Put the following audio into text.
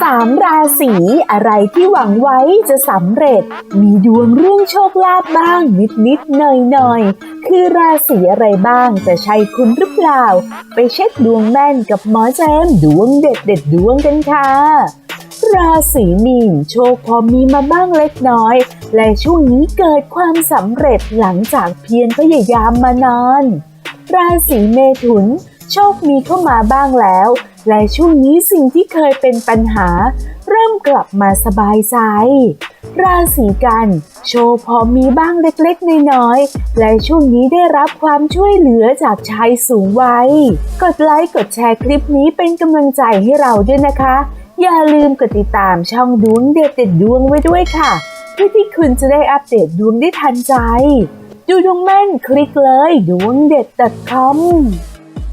สามราศีอะไรที่หวังไว้จะสำเร็จ มีดวงเรื่องโชคลาภบ้างนิดนิดหน่อยหน่อยคือราศีอะไรบ้างจะใช่คุณหรือเปล่า ไปเช็คดวงแม่นกับหมอแจมดวงเด็ดเด็ดดวงกันค่ะราศีมีนโชคพอมีมาบ้างเล็กน้อย และช่วงนี้เกิดความสำเร็จหลังจากเพียรพยายามมานาน ราศีเมถุน โชคมีเข้ามาบ้างแล้ว และช่วงนี้สิ่งที่เคยเป็นปัญหา เริ่มกลับมาสบายใจ ราศีกัน โชคพอมีบ้างเล็กๆ น้อยๆ และช่วงนี้ได้รับความช่วยเหลือจากชายสูงวัย กดไลค์กดแชร์คลิปนี้เป็นกำลังใจให้เราด้วยนะคะ อย่าลืมกดติดตามช่องดวงเด็ดเด็ดดวงไว้ด้วยค่ะเพื่อที่คุณจะได้อัปเดตดวงได้ทันใจดูดวงแม่นคลิกเลยดวงเด็ด .com